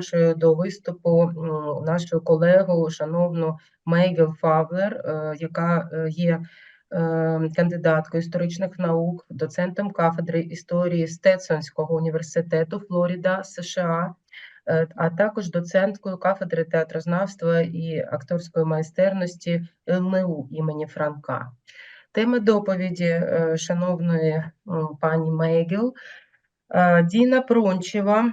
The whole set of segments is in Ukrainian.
запрошую до виступу нашу колегу, шановну Мейгел Фавлер, е, яка е, є е, кандидаткою історичних наук, доцентом кафедри історії Стетсонського університету Флоріда, США, а також доценткою кафедри театрознавства і акторської майстерності ЛНУ імені Франка. Тема доповіді шановної пані Мейгел Діна Прончева,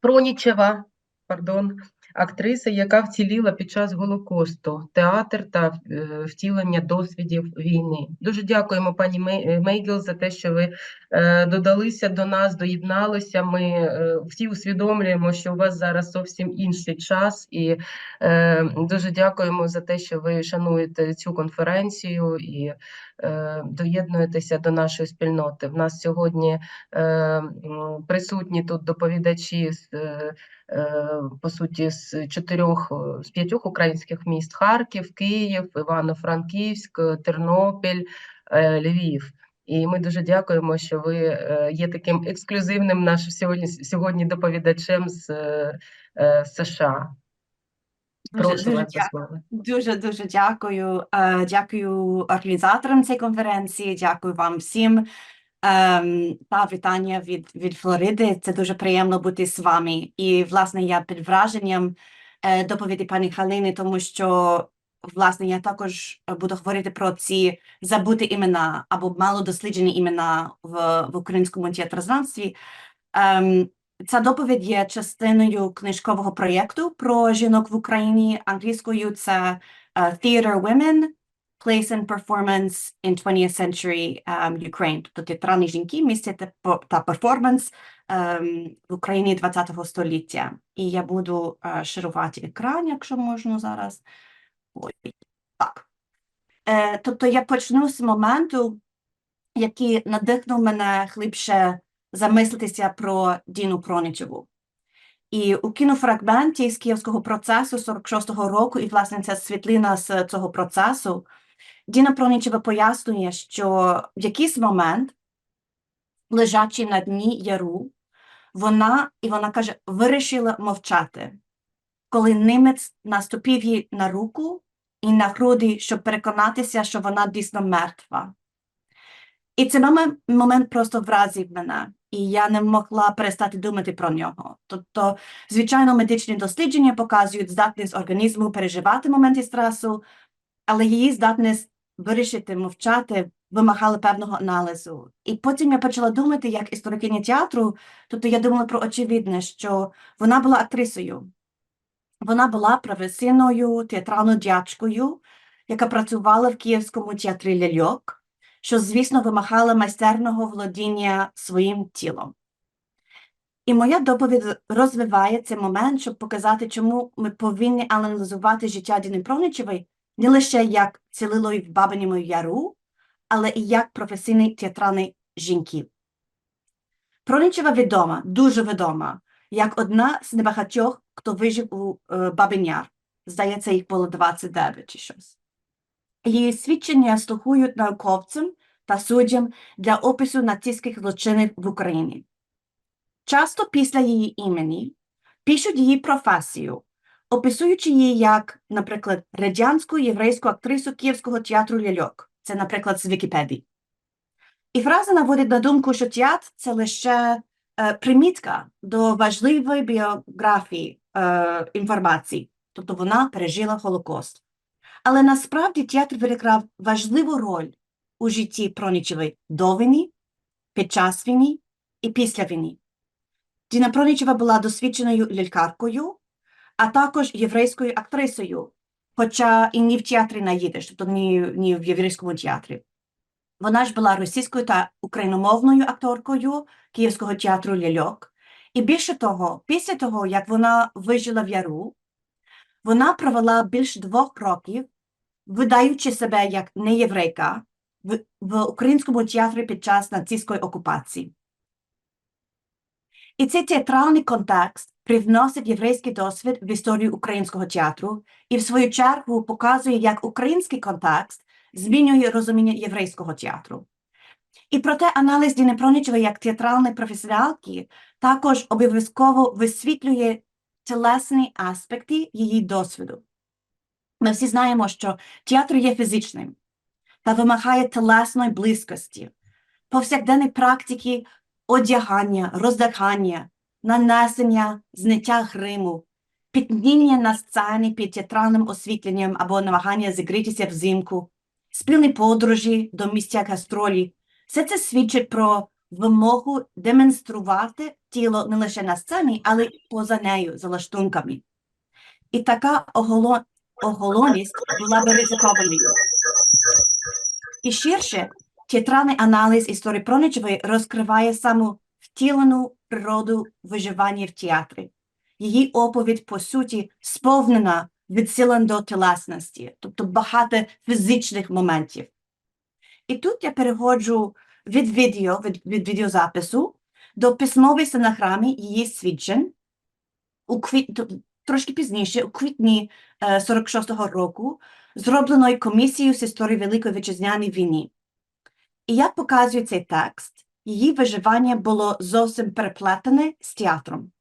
Пронічева, пардон, актриса, яка вціліла під час Голокосту, театр та е, втілення досвідів війни. Дуже дякуємо, пані е, Мейгел, за те, що ви е, додалися до нас, доєдналися. Ми всі усвідомлюємо, що у вас зараз зовсім інший час, і дуже дякуємо за те, що ви шануєте цю конференцію і доєднуєтеся до нашої спільноти. В нас сьогодні присутні тут доповідачі з по суті з чотирьох е, з п'ятьох українських міст: Харків, Київ, Івано-Франківськ, е, Тернопіль, е, Львів. І ми дуже дякуємо, що ви є таким ексклюзивним нашим сьогодні сьогодні доповідачем з США. Прошу дуже. Дуже дуже дякую. Дякую організаторам цієї конференції. Дякую вам всім. Ем, Та вітання від, від Флориди. Це дуже приємно бути з вами. І власне я під враженням е, доповіді пані Халини, тому що власне я також буду говорити про ці забуті імена або мало досліджені імена в, в українському театрознавстві. Ем, Ця доповідь є частиною книжкового проєкту про жінок в Україні. Англійською це е, Theater Women, Place and Performance in 20th Century um, Ukraine. Тобто театральні жінки, місце та, перформанс ем, в Україні 20-го століття. І я буду е, ширувати екран, якщо можна зараз. Ой, так. Е, тобто я почну з моменту, який надихнув мене глибше замислитися про Діну Пронічеву. І у кінофрагменті з київського процесу 46-го року, і власне ця світлина з цього процесу, Діна Пронічева пояснює, що в якийсь момент, лежачи на дні яру, вона, і вона каже, вирішила мовчати, коли німець наступив їй на руку і на груди, щоб переконатися, що вона дійсно мертва. І цей момент просто вразив мене, і я не могла перестати думати про нього. Тобто, звичайно, медичні дослідження показують здатність організму переживати моменти стресу, але її здатність вирішити мовчати вимагала певного аналізу. І потім я почала думати, як історикиня театру, тобто я думала про очевидне, що вона була актрисою. Вона була професійною театральною дячкою, яка працювала в Київському театрі ляльок що, звісно, вимагала майстерного володіння своїм тілом. І моя доповідь розвиває цей момент, щоб показати, чому ми повинні аналізувати життя Діни Проничевої не лише як цілилої в Бабиному Яру, але і як професійний театральний жінки. Проничева відома, дуже відома, як одна з небагатьох, хто вижив у е, Бабин Здається, їх було 29 чи щось. Її свідчення слухають науковцям та суддям для опису нацистських злочинів в Україні. Часто після її імені пишуть її професію, описуючи її як, наприклад, радянську єврейську актрису Київського театру ляльок. Це, наприклад, з Вікіпедії. І фраза наводить на думку, що театр це лише е, примітка до важливої біографії е, інформації, тобто вона пережила Голокост. Але насправді театр відіграв важливу роль у житті Пронічевої до війни, під час війни і після війни. Діна Пронічева була досвідченою лялькаркою, а також єврейською актрисою, хоча і не в театрі на їдиш, тобто не, не в єврейському театрі. Вона ж була російською та україномовною акторкою Київського театру ляльок. І більше того, після того, як вона вижила в яру, вона провела більше двох років, видаючи себе як неєврейка в, в українському театрі під час нацистської окупації. І цей театральний контекст привносить єврейський досвід в історію українського театру і, в свою чергу, показує, як український контекст змінює розуміння єврейського театру. І проте аналіз Діни Пронічевої як театральної професіоналки також обов'язково висвітлює тілесні аспекти її досвіду. Ми всі знаємо, що театр є фізичним та вимагає тілесної близькості, повсякденної практики одягання, роздягання, нанесення, зняття гриму, підніння на сцені під театральним освітленням або намагання зігрітися взимку, спільні подорожі до місця гастролі. Все це свідчить про вимогу демонструвати тіло не лише на сцені, але й поза нею, за лаштунками. І така оголо... оголоність була би ризикованою. І ширше, театральний аналіз історії Проничевої розкриває саму втілену природу виживання в театрі. Її оповідь, по суті, сповнена відсилень до тілесності, тобто багато фізичних моментів. І тут я переходжу від відео, від, від відеозапису до письмової стенограми її свідчень у квіт... трошки пізніше, у квітні е, 46-го року, зробленої комісією з історії Великої Вітчизняної війни. І як показує цей текст, її виживання було зовсім переплетене з театром.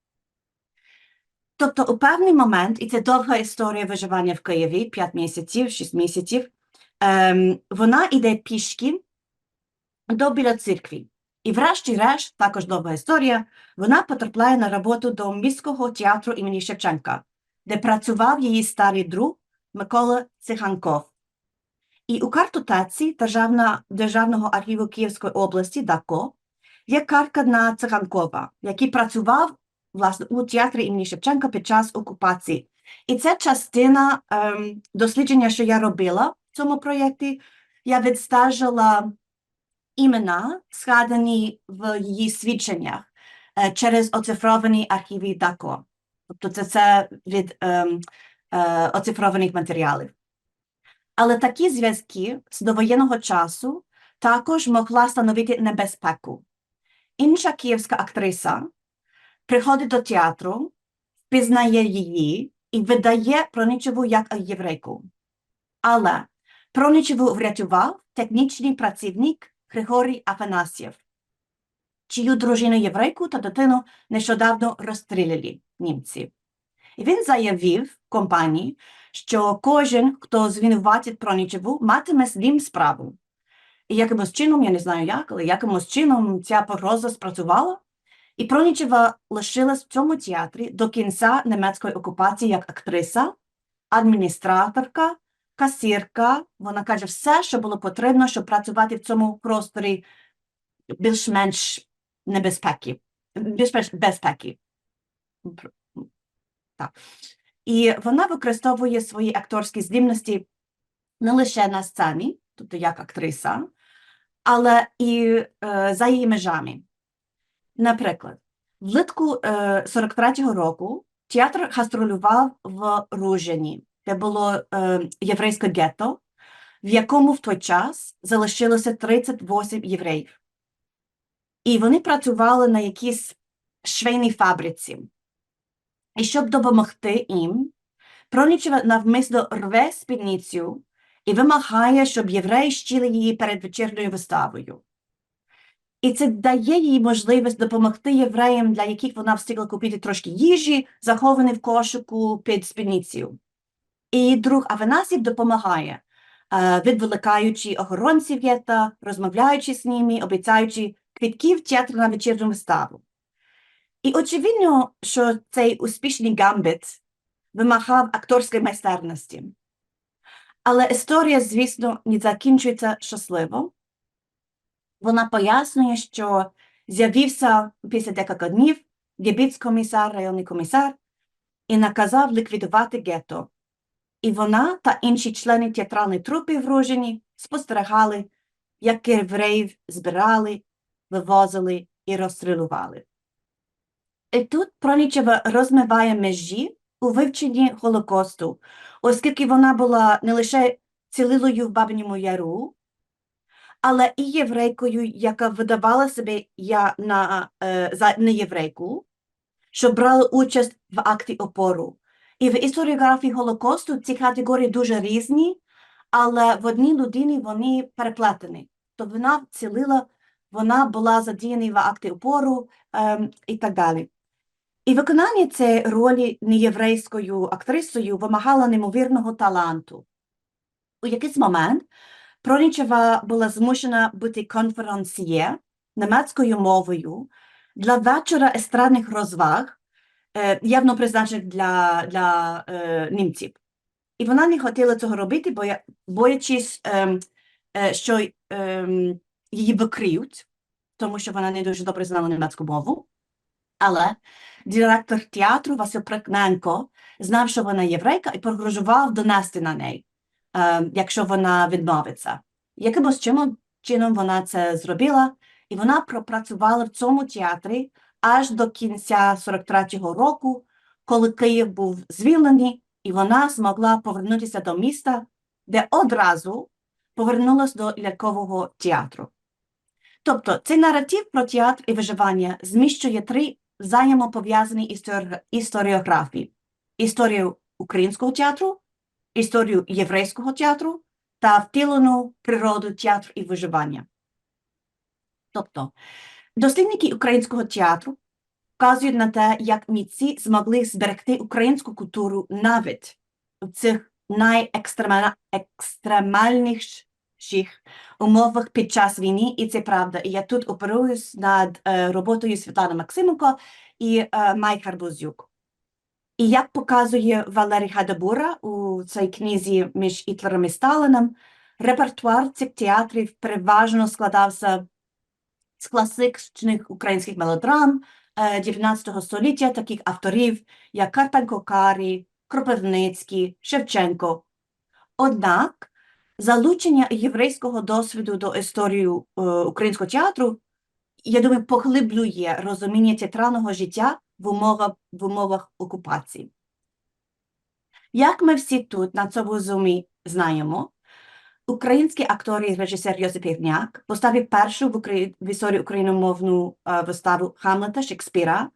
Тобто у певний момент, і це довга історія виживання в Києві, 5 місяців, 6 місяців, ем, вона йде пішки до біля церкви. І врешті-решт, також довга історія, вона потрапляє на роботу до міського театру імені Шевченка, де працював її старий друг Микола Циганков. І у картотеці Державна, Державного архіву Київської області ДАКО є картка на Циганкова, який працював власне у театрі імені Шевченка під час окупації. І це частина ем, дослідження, що я робила в цьому проєкті. Я відстежила імена, згадані в її свідченнях е, через оцифровані архіви ДАКО. Тобто це, це від ем, е, оцифрованих матеріалів. Але такі зв'язки з довоєнного часу також могла становити небезпеку. Інша київська актриса приходить до театру, впізнає її і видає Проничеву як єврейку. Але Проничеву врятував технічний працівник Григорій Афанасьєв, чию дружину єврейку та дитину нещодавно розстріляли німці. І він заявив компанії, що кожен, хто звинуватить Проничеву, матиме з ним справу. І якимось чином, я не знаю як, але якимось чином ця погроза спрацювала, і Пронічева лишилась в цьому театрі до кінця німецької окупації як актриса, адміністраторка, касірка. Вона каже все, що було потрібно, щоб працювати в цьому просторі більш-менш небезпеки, більш-менш безпеки. Так. І вона використовує свої акторські здібності не лише на сцені, тобто як актриса, але і е, за її межами. Наприклад, влітку е, 43-го року театр гастролював в Ружині, де було е, єврейське гетто, в якому в той час залишилося 38 євреїв. І вони працювали на якійсь швейній фабриці. І щоб допомогти їм, Пронічева навмисно рве спідницю і вимагає, щоб євреї щили її перед вечірньою виставою. І це дає їй можливість допомогти євреям, для яких вона встигла купити трошки їжі, заховані в кошику під спідницею. І друг Аванасів допомагає, е, відволікаючи охоронців гетто, розмовляючи з ними, обіцяючи квитки в театр на вечірню виставу. І очевидно, що цей успішний гамбіт вимагав акторської майстерності. Але історія, звісно, не закінчується щасливо. Вона пояснює, що з'явився після декілька днів гебіц-комісар, районний комісар, і наказав ліквідувати гетто. І вона та інші члени театральної трупи в Ружині спостерігали, як євреїв збирали, вивозили і розстрілювали. Тут Пронічева розмиває межі у вивченні Голокосту, оскільки вона була не лише цілилою в Бабиному Яру, але і єврейкою, яка видавала себе я на, е, за неєврейку, що брала участь в акті опору. І в історіографії Голокосту ці категорії дуже різні, але в одній людині вони переплетені. То вона цілила, вона була задіяна в акті опору ем, і так далі. І виконання цієї ролі неєврейською актрисою вимагало неймовірного таланту. У якийсь момент Пронічева була змушена бути конференціє німецькою мовою для вечора естрадних розваг, е, явно призначених для, для е, німців. І вона не хотіла цього робити, боя, боячись, ем, е, що ем, її викриють, тому що вона не дуже добре знала німецьку мову. Але директор театру Василь Прикненко знав, що вона єврейка, і погрожував донести на неї, е, якщо вона відмовиться. Якимось чином вона це зробила, і вона пропрацювала в цьому театрі аж до кінця 43-го року, коли Київ був звільнений, і вона змогла повернутися до міста, де одразу повернулася до лялькового театру. Тобто цей наратив про театр і виживання зміщує три взаємопов'язані історі- історіографії: історію українського театру, історію єврейського театру та втілену природу театру і виживання. Тобто, дослідники українського театру вказують на те, як митці змогли зберегти українську культуру навіть у цих найекстремальніших умовах під час війни, і це правда. І я тут оперуюсь над е, роботою Світлани Максименко і е, Майк Гарбузюк. І як показує Валерій Хадабура у цій книзі між Гітлером і Сталином, репертуар цих театрів переважно складався з класичних українських мелодрам е, 19 століття, таких авторів, як Карпенко Карі, Кропивницький, Шевченко. Однак залучення єврейського досвіду до історії е, українського театру, я думаю, поглиблює розуміння театрального життя в умовах, в умовах окупації. Як ми всі тут на цьому зумі знаємо, український актор і режисер Йосип Ірняк поставив першу в, Украї... в історії україномовну е, виставу Хамлета Шекспіра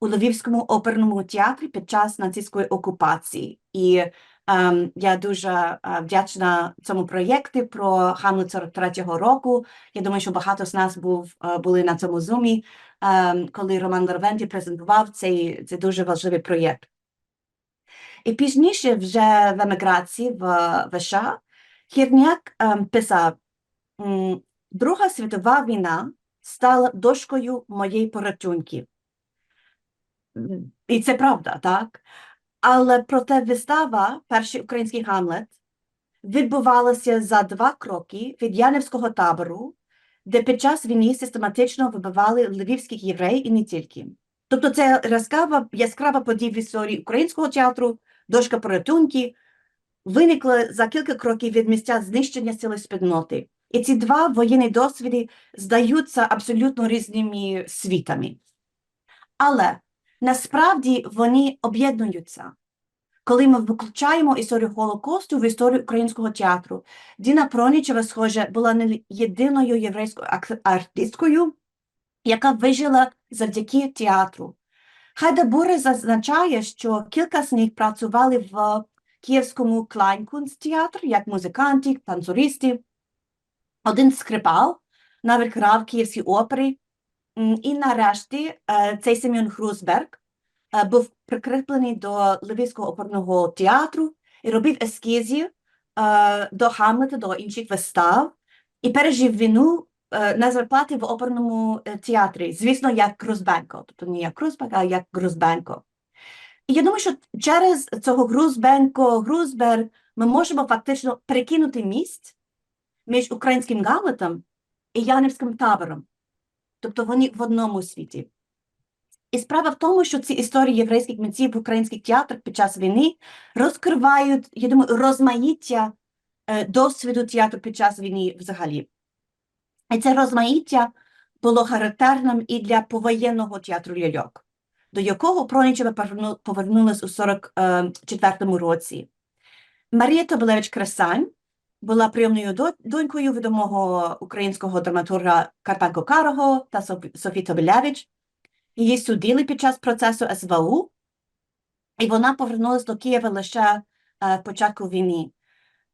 у Львівському оперному театрі під час нацистської окупації. І я дуже е, вдячна цьому проєкті про Хамлет 43-го року. Я думаю, що багато з нас був, е, були на цьому зумі, ем, коли Роман Лорвенті презентував цей, цей дуже важливий проєкт. І пізніше вже в еміграції в, в США Хірняк ем, писав, Друга світова війна стала дошкою моєї порятунки. І це правда, так? Але проте вистава, перший український Гамлет, відбувалася за два кроки від Янівського табору, де під час війни систематично вибивали львівських євреїв і не тільки. Тобто це яскрава, яскрава подія в історії українського театру, дошка порятунки, виникла за кілька кроків від місця знищення сили спільноти. І ці два воєнні досвіди здаються абсолютно різними світами. Але насправді вони об'єднуються. Коли ми виключаємо історію Голокосту в історію українського театру, Діна Пронічева, схоже, була не єдиною єврейською артисткою, яка вижила завдяки театру. Хайдабуре зазначає, що кілька з них працювали в Київському Клайнкунсттеатрі як музиканти, танцюристи. Один скрипал навіть грав Київській опері. М, І нарешті е, цей Семен Хрузберг е, був прикріплений до Львівського оперного театру і робив ескізи е, до Хамлета, до інших вистав, і пережив війну на зарплаті в оперному театрі, звісно, як Грузбенко, тобто не як Грузбек, а як Грузбенко. І я думаю, що через цього Грузбенко, Грузберг ми можемо фактично перекинути міст між українським Гамлетом і Янівським табором. Тобто вони в одному світі. І справа в тому, що ці історії єврейських митців в українських театрах під час війни розкривають, я думаю, розмаїття е, досвіду театру під час війни взагалі. І це розмаїття було характерним і для повоєнного театру ляльок, до якого Пронічева поверну- повернулась у 44-му році. Марія Тобилевич Кресань була прийомною донькою відомого українського драматурга Карпенко Карого та Софі- Софії Тобилевич. Її судили під час процесу СВУ, і вона повернулася до Києва лише е, початку війни.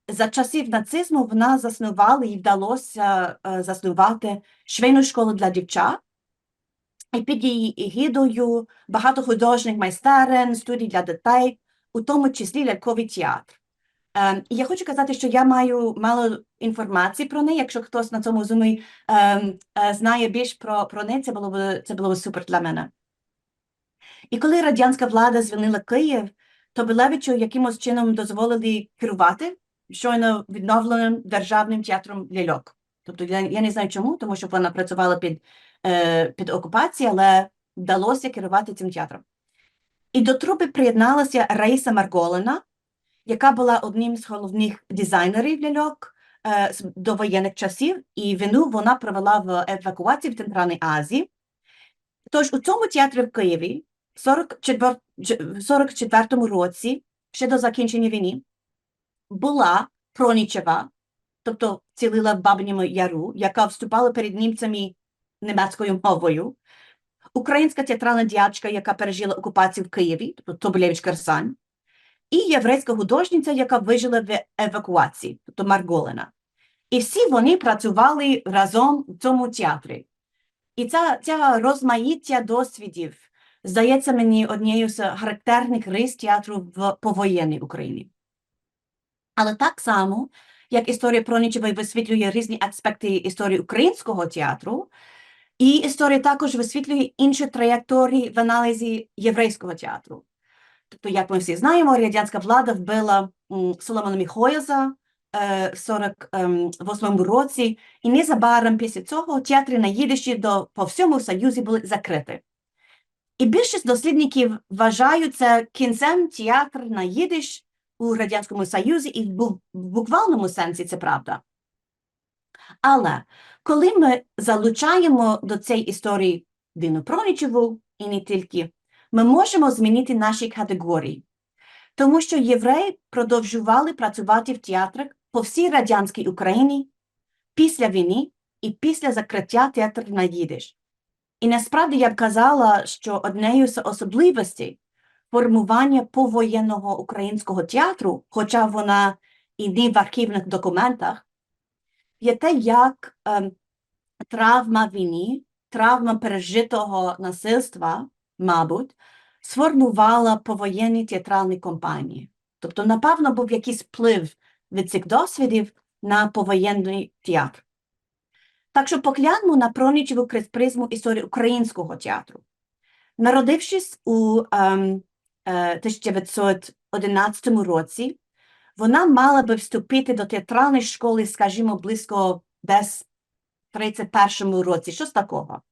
За часів нацизму вона заснувала, їй вдалося е, заснувати швейну школу для дівчат, і під її егідою багато художніх майстерень, студій для дітей, у тому числі ляльковий театр. Ем, і я хочу казати, що я маю мало інформації про неї. Якщо хтось на цьому зумі ем, е, знає більш про, про неї, це було б це було б супер для мене. І коли радянська влада звільнила Київ, то Білевичу якимось чином дозволили керувати щойно відновленим державним театром ляльок. Тобто я, я не знаю чому, тому що вона працювала під, е, під окупацією, але вдалося керувати цим театром. І до трупи приєдналася Раїса Марголина, яка була одним з головних дизайнерів ляльок е, з довоєнних часів, і війну вона провела в евакуації в Центральній Азії. Тож у цьому театрі в Києві в 44, в 44 році, ще до закінчення війни, була Пронічева, тобто цілила в Бабиному Яру, яка вступала перед німцями німецькою мовою, українська театральна діячка, яка пережила окупацію в Києві, тобто Тоболєвич Керсань, і єврейська художниця, яка вижила в евакуації, тобто Марголина. І всі вони працювали разом в цьому театрі. І ця, ця розмаїття досвідів здається мені однією з характерних рис театру в повоєнній Україні. Але так само, як історія Пронічевої висвітлює різні аспекти історії українського театру, і історія також висвітлює інші траєкторії в аналізі єврейського театру. Тобто, як ми всі знаємо, радянська влада вбила Соломона Міхояза е, в 48 році, і незабаром після цього театри на їдиші до, по всьому Союзі були закриті. І більшість дослідників вважають це кінцем театр на їдиш у Радянському Союзі, і в буквальному сенсі це правда. Але коли ми залучаємо до цієї історії Дину Пронічеву і не тільки, ми можемо змінити наші категорії. Тому що євреї продовжували працювати в театрах по всій радянській Україні після війни і після закриття театрів на їдиш. І насправді я б казала, що однією з особливостей формування повоєнного українського театру, хоча вона і не в архівних документах, є те, як ем, травма війни, травма пережитого насильства, мабуть, сформувала повоєнні театральні компанії. Тобто, напевно, був якийсь вплив від цих досвідів на повоєнний театр. Так що погляньмо на пронічеву крізь призму історії українського театру. Народившись у ем, е, 1911 році, вона мала би вступити до театральної школи, скажімо, близько десь 31 році, щось такого.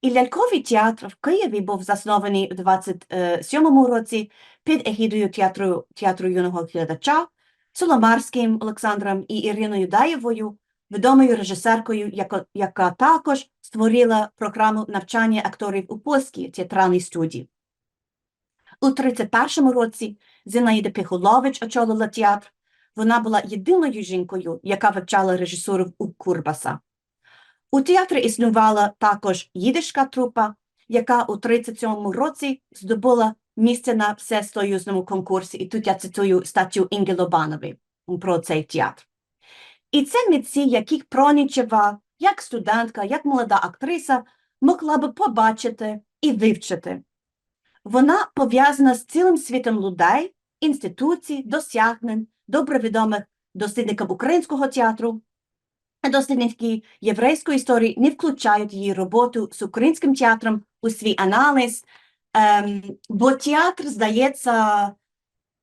І ляльковий театр в Києві був заснований у 27 році під егідою театру, театру юного глядача Соломарським Олександром і Іриною Даєвою, відомою режисеркою, яка, яка також створила програму навчання акторів у польській театральній студії. У 31-му році Зінаїда Пихулович очолила театр. Вона була єдиною жінкою, яка вивчала режисуру у Курбаса. У театрі існувала також їдишка трупа, яка у 37 році здобула місце на всесоюзному конкурсі, і тут я цитую статтю Інги Лобанової про цей театр. І це митці, яких Пронічева, як студентка, як молода актриса, могла би побачити і вивчити. Вона пов'язана з цілим світом людей, інституцій, досягнень, добре відомих дослідникам українського театру, дослідники єврейської історії не включають її роботу з українським театром у свій аналіз, ем, бо театр здається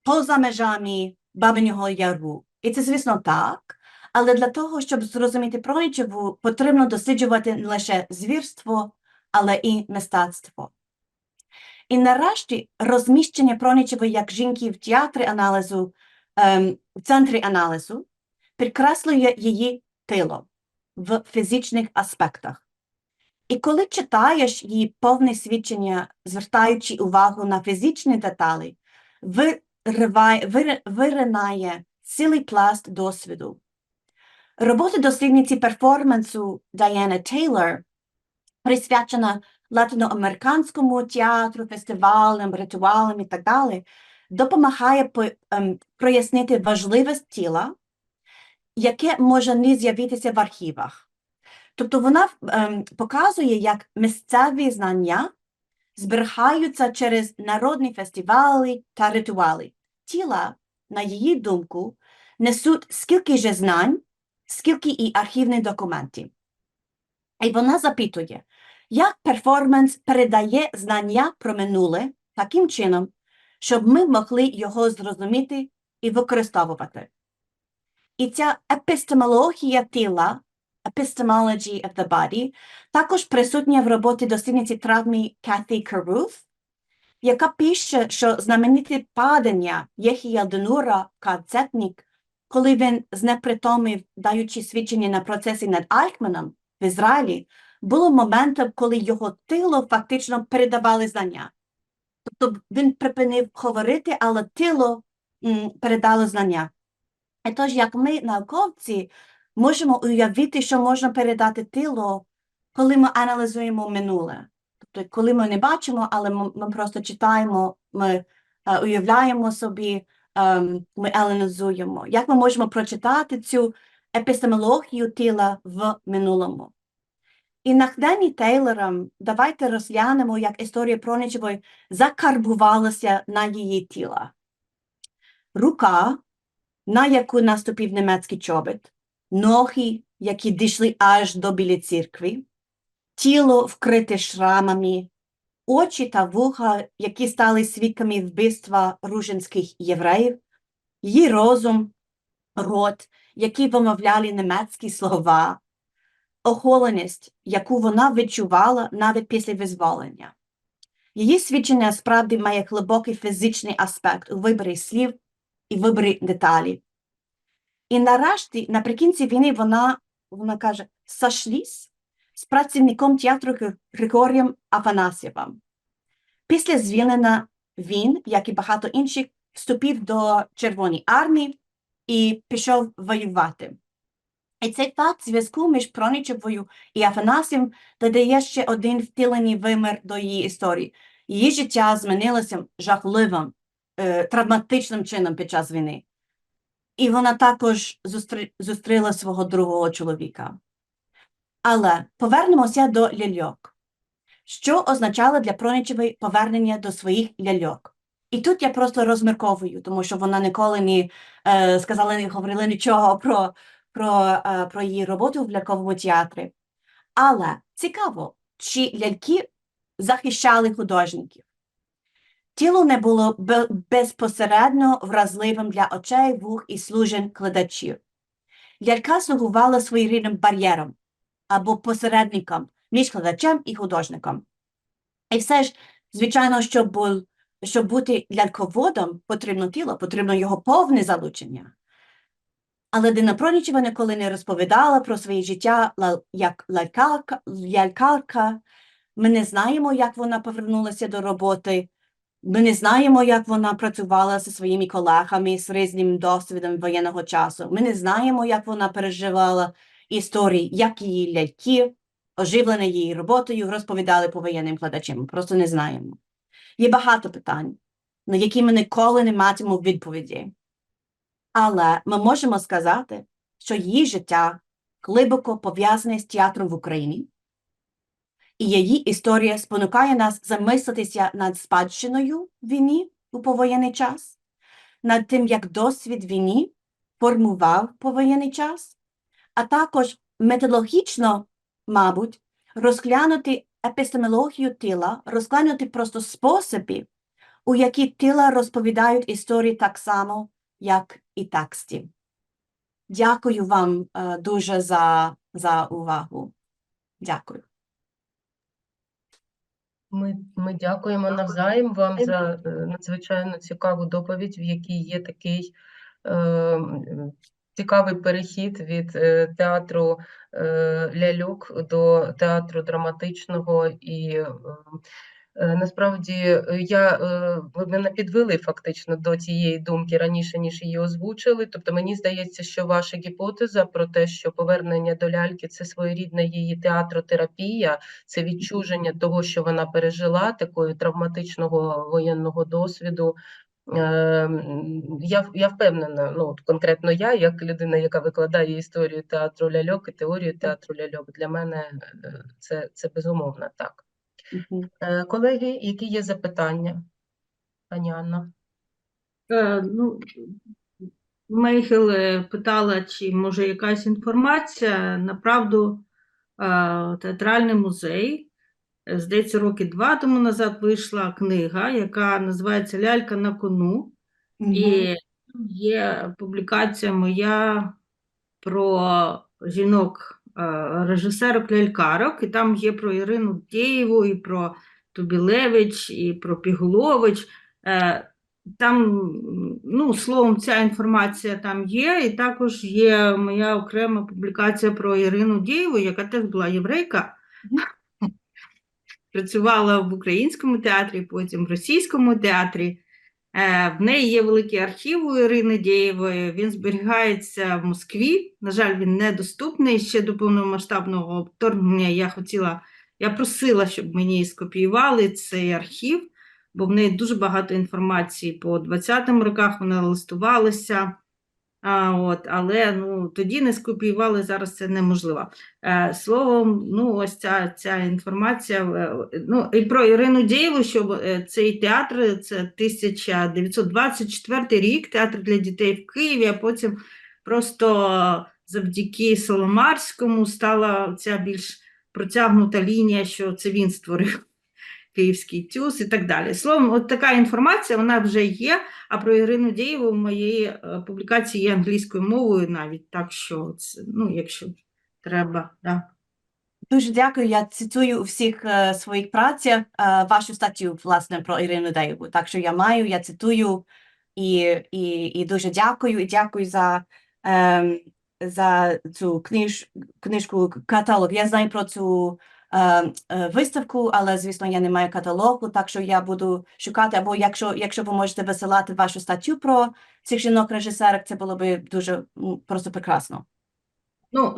поза межами Бабинього Яру. І це, звісно, так. Але для того, щоб зрозуміти Пронічеву, потрібно досліджувати не лише звірство, але і мистецтво. І нарешті розміщення Пронічевої як жінки в театрі аналізу, ем, в центрі аналізу, підкреслює її тіло в фізичних аспектах. І коли читаєш її повне свідчення, звертаючи увагу на фізичні деталі, вириває, вир- виринає цілий пласт досвіду. Робота дослідниці перформансу Діани Тейлор присвячена латиноамериканському театру, фестивалям, ритуалам і так далі, допомагає по- ем, прояснити важливість тіла, яке може не з'явитися в архівах. Тобто вона ем, показує, як місцеві знання зберігаються через народні фестивалі та ритуали. Тіла, на її думку, несуть скільки же знань, скільки і архівних документів. І вона запитує, як перформанс передає знання про минуле таким чином, щоб ми могли його зрозуміти і використовувати. І ця епістемологія тіла, epistemology of the body, також присутня в роботі дослідниці травми Каті Каруth, яка пише, що знамените падання Єхія Денура Кацетнік, коли він знепритомив, даючи свідчення на процесі над Айхманом в Ізраїлі, було моментом, коли його тіло фактично передавали знання. Тобто він припинив говорити, але тіло передало знання. Тож, як ми, науковці, можемо уявити, що можна передати тіло, коли ми аналізуємо минуле. Тобто, коли ми не бачимо, але ми, просто читаємо, ми е, уявляємо собі, ем, ми аналізуємо. Як ми можемо прочитати цю епістемологію тіла в минулому? І нахдені Тейлором давайте розглянемо, як історія Проничевої закарбувалася на її тіла. Рука, на яку наступив німецький чобіт, ноги, які дійшли аж до білі церкви, тіло вкрите шрамами, очі та вуха, які стали свідками вбивства ружинських євреїв, її розум, рот, які вимовляли німецькі слова, охоленість, яку вона відчувала навіть після визволення. Її свідчення справді має глибокий фізичний аспект у виборі слів і виборі деталей. І нарешті, наприкінці війни, вона, вона каже, сошлісь з працівником театру Григорієм Афанасьєвим. Після звільнення він, як і багато інших, вступив до Червоної армії і пішов воювати. І цей факт зв'язку між Проничевою і Афанасієм додає ще один втілений вимір до її історії. Її життя змінилося жахливим, е, травматичним чином під час війни. І вона також зустри- зустріла свого другого чоловіка. Але повернемося до ляльок. Що означало для Проничевої повернення до своїх ляльок? І тут я просто розмірковую, тому що вона ніколи не е, сказала, не говорила нічого про, про, е, про її роботу в ляльковому театрі. Але цікаво, чи ляльки захищали художників. Тіло не було бе- безпосередньо вразливим для очей, вух і служень кладачів. Лялька слугувала своєрідним бар'єром або посередником між кладачем і художником. І все ж, звичайно, щоб, бу- щоб бути ляльководом, потрібно тіло, потрібно його повне залучення. Але Дина Пронічева ніколи не розповідала про своє життя як лялькарка. Ми не знаємо, як вона повернулася до роботи. Ми не знаємо, як вона працювала зі своїми колегами з різним досвідом воєнного часу. Ми не знаємо, як вона переживала історії, як її ляльки, оживлені її роботою, розповідали повоєнним кладачам. Просто не знаємо. Є багато питань, на які ми ніколи не матимемо відповіді. Але ми можемо сказати, що її життя глибоко пов'язане з театром в Україні, і її історія спонукає нас замислитися над спадщиною війни у повоєнний час, над тим, як досвід війни формував повоєнний час, а також методологічно, мабуть, розглянути епістемологію тіла, розглянути просто способи, у які тіла розповідають історії так само, як і тексті. Дякую вам е, дуже за, за увагу. Дякую. Ми, ми дякуємо навзаєм вам за е, надзвичайно цікаву доповідь, в якій є такий е, цікавий перехід від е, театру е, ляльок до театру драматичного і е, насправді е, я е, ви мене підвели фактично до цієї думки раніше, ніж її озвучили. Тобто мені здається, що ваша гіпотеза про те, що повернення до ляльки це своєрідна її театротерапія, це відчуження того, що вона пережила, такої травматичного воєнного досвіду. Е, Я, я впевнена, ну конкретно я, як людина, яка викладає історію театру ляльок і теорію театру ляльок, для мене е, це, це безумовно так. Е, Колеги, які є запитання? Пані Анна? Е, ну, Мейхел питала, чи може якась інформація. Направду, е, театральний музей, е, здається, роки два тому назад вийшла книга, яка називається Лялька на кону. Мгм. І є публікація моя про жінок режисерок лялькарок, і там є про Ірину Дєєву, і про Тубілевич, і про Пігулович. Е, Там, ну, словом, ця інформація там є, і також є моя окрема публікація про Ірину Дєєву, яка теж була єврейка. Працювала в українському театрі, потім в російському театрі. Е, В неї є великий архів у Ірини Дєєвої. Він зберігається в Москві. На жаль, він недоступний. Ще до повномасштабного вторгнення я хотіла, я просила, щоб мені скопіювали цей архів, бо в неї дуже багато інформації по 20-м роках. Вона листувалася. А, от, але ну, тоді не скопіювали, зараз це неможливо. Е, словом, ну, ось ця, ця інформація. е, Ну, і про Ірину Дєєву, що е, цей театр це 1924 рік, театр для дітей в Києві, а потім просто завдяки Соломарському стала ця більш протягнута лінія, що це він створив Київський тюз і так далі. Словом, от така інформація вона вже є. А про Ірину Дєєву в моєї е, публікації є англійською мовою навіть, так що це, ну, якщо треба, да. Дуже дякую. Я цитую у всіх е, своїх працях е, вашу статтю, власне, про Ірину Деєву. Так що я маю, я цитую і, і, і дуже дякую. І дякую за, ем, за цю книж, книжку каталог. Я знаю про цю е, е, виставку, але, звісно, я не маю каталогу, так що я буду шукати, або якщо, якщо ви можете висилати вашу статтю про цих жінок-режисерок, це було б дуже просто прекрасно. Ну,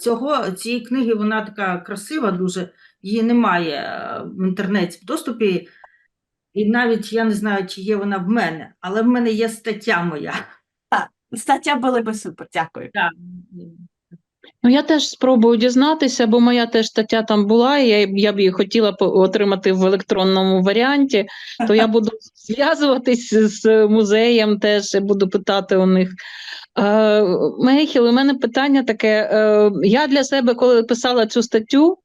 цього, цієї книги вона така красива дуже, її немає е, в інтернеті в доступі, і навіть я не знаю, чи є вона в мене, але в мене є стаття моя. Так, Стаття була би супер, дякую. Так. Ну, я теж спробую дізнатися, бо моя теж стаття там була, і я, я б її хотіла отримати в електронному варіанті, то я буду зв'язуватись з музеєм теж і буду питати у них. Е, Мейхіл, у мене питання таке. Е, я для себе, коли писала цю статтю.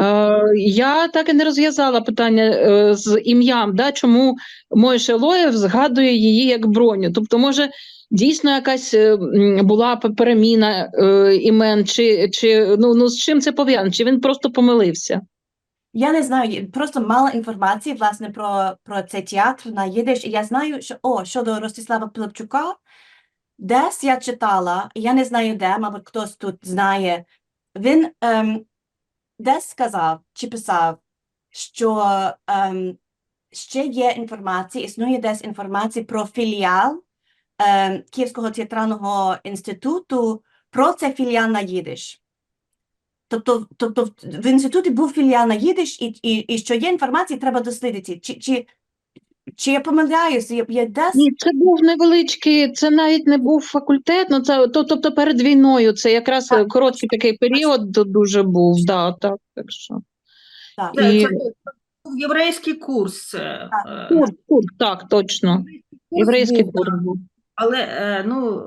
Е, я так і не розв'язала питання е, з ім'ям, да, чому Мойше Лоєв згадує її як броню. Тобто, може, дійсно якась е, була переміна е, імен, чи, чи ну, ну з чим це пов'язано? Чи він просто помилився? Я не знаю, просто мало інформації, власне, про, про цей театр на їдиш. І я знаю, що о, щодо Ростислава Пилипчука, десь я читала, я не знаю де, мабуть, хтось тут знає. Він ем, десь сказав чи писав, що ем, ще є інформація, існує десь інформація про філіал ем, Київського театрального інституту, про цей філіал на їдиш. Тобто, тобто в- інституті був філіал на їдиш, і, і, і що є інформація, треба дослідити. Чи, чи, чи я помиляюся, я, я десь... Ні, це був невеличкий, це навіть не був факультет, ну це то, тобто перед війною. Це якраз Так. е, короткий такий період дуже був. Да, так, так що. Так. Це, І- це був єврейський курс. е, е, Курс, курс, так, точно. Єврейський курс був. Але е, ну,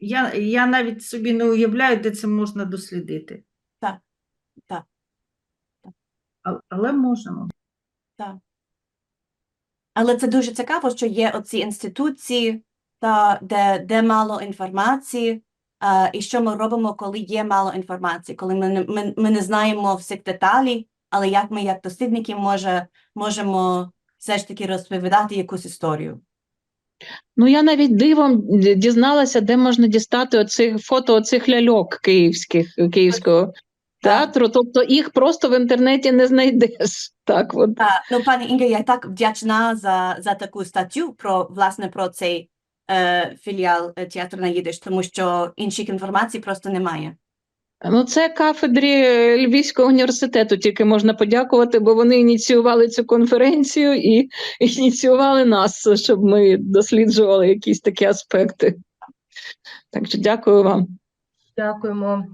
я, я навіть собі не уявляю, де це можна дослідити. Так, так, так. Але можемо. Так. Але це дуже цікаво, що є оці інституції, та, де, де мало інформації, а, і що ми робимо, коли є мало інформації, коли ми, не- ми, ми не знаємо всіх деталей, але як ми, як дослідники, може, можемо все ж таки розповідати якусь історію. Ну, я навіть дивом дізналася, де можна дістати оцих фото оцих ляльок київських, київського театру. Тобто їх просто в інтернеті не знайдеш. Так, от. А, ну, пані Інга, я так вдячна за, за таку статтю про, власне, про цей е, філіал е, театру на їдиш, тому що інших інформацій просто немає. Ну, це кафедрі Львівського університету тільки можна подякувати, бо вони ініціювали цю конференцію і ініціювали нас, щоб ми досліджували якісь такі аспекти. Так що дякую вам. Дякуємо.